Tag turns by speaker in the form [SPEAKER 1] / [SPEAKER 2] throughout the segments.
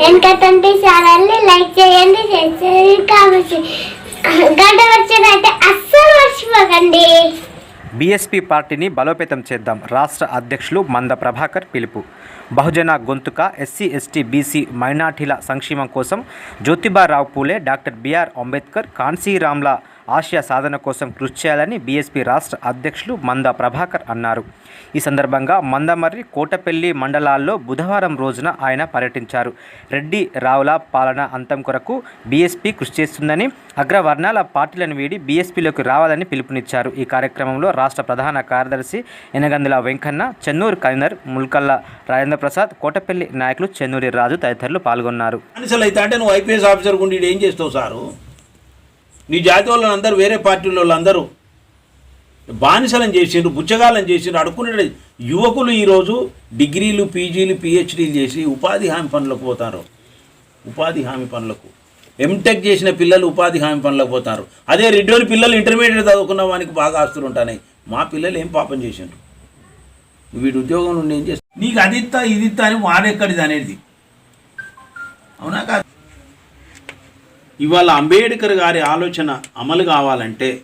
[SPEAKER 1] వెనకతంటే ఛానల్ని లైక్ చేయండి షేర్ చేయండి గంట వచ్చినట్టే అస్సలు మర్చిపోకండి.
[SPEAKER 2] బీఎస్పీ పార్టీని బలోపేతం చేద్దాం. రాష్ట్ర అధ్యక్షులు మంద ప్రభాకర్ పిలుపు. బహుజన గొంతుక ఎస్సీ ఎస్టీ బీసీ మైనార్టీల సంక్షేమం కోసం జ్యోతిబారావు పూలే డాక్టర్ బిఆర్ అంబేద్కర్ కాన్సీరామ్ల ఆశయ సాధన కోసం కృషి చేయాలని బీఎస్పీ రాష్ట్ర అధ్యక్షులు మంద ప్రభాకర్ అన్నారు. ఈ సందర్భంగా మందమర్రి కోటపల్లి మండలాల్లో బుధవారం రోజున ఆయన పర్యటించారు. రెడ్డి రావుల పాలన అంతం కొరకు బీఎస్పీ కృషి చేస్తుందని అగ్రవర్ణాల పార్టీలను వీడి బీఎస్పీలోకి రావాలని పిలుపునిచ్చారు. ఈ కార్యక్రమంలో రాష్ట్ర ప్రధాన కార్యదర్శి ఎనగందుల వెంకన్న చెన్నూరు కన్వీనర్ ముల్కల్ల రాజేంద్ర ప్రసాద్ కోటపల్లి నాయకులు చెన్నూరి రాజు తదితరులు పాల్గొన్నారు.
[SPEAKER 3] అంటే నువ్వు ఐపీఎస్ ఆఫీసర్ ఏం చేస్తావు సారు? నీ జాతి వాళ్ళని అందరూ వేరే పార్టీల వాళ్ళందరూ బానిసలను చేసిండ్రు బుచ్చగాలను చేసిండ్రు అడుక్కునే యువకులు ఈరోజు డిగ్రీలు పీజీలు పిహెచ్డీలు చేసి ఉపాధి హామీ పనులకు పోతారు. ఉపాధి హామీ పనులకు. ఎంటెక్ చేసిన పిల్లలు ఉపాధి హామీ పనులకు పోతారు. అదే రెడ్డోని పిల్లలు ఇంటర్మీడియట్ చదువుకున్న వానికి బాగా ఆస్తులు ఉంటాయి మా పిల్లలు ఏం పాపం చేసిండ్రు? నువ్వు వీడి ఉద్యోగం నుండి ఏం చేస్తావు నీకు అది ఇత్తా అని వాడెక్కడిది అనేది. అవునా కాదు? ఇవాళ అంబేద్కర్ గారి ఆలోచన అమలు కావాలంటే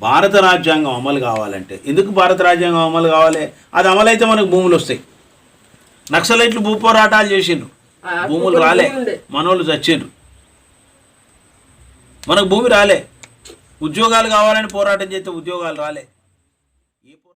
[SPEAKER 3] భారత రాజ్యాంగం అమలు కావాలంటే. ఎందుకు భారత రాజ్యాంగం అమలు కావాలి? అది అమలైతే మనకు భూములు వస్తాయి. నక్సలైట్లు భూ పోరాటాలు చేసిండ్రు భూములు రాలే. మనోళ్ళు చచ్చిండ్రు. మనకు భూమి రాలే. ఉద్యోగాలు కావాలని పోరాటం చేస్తే ఉద్యోగాలు రాలే.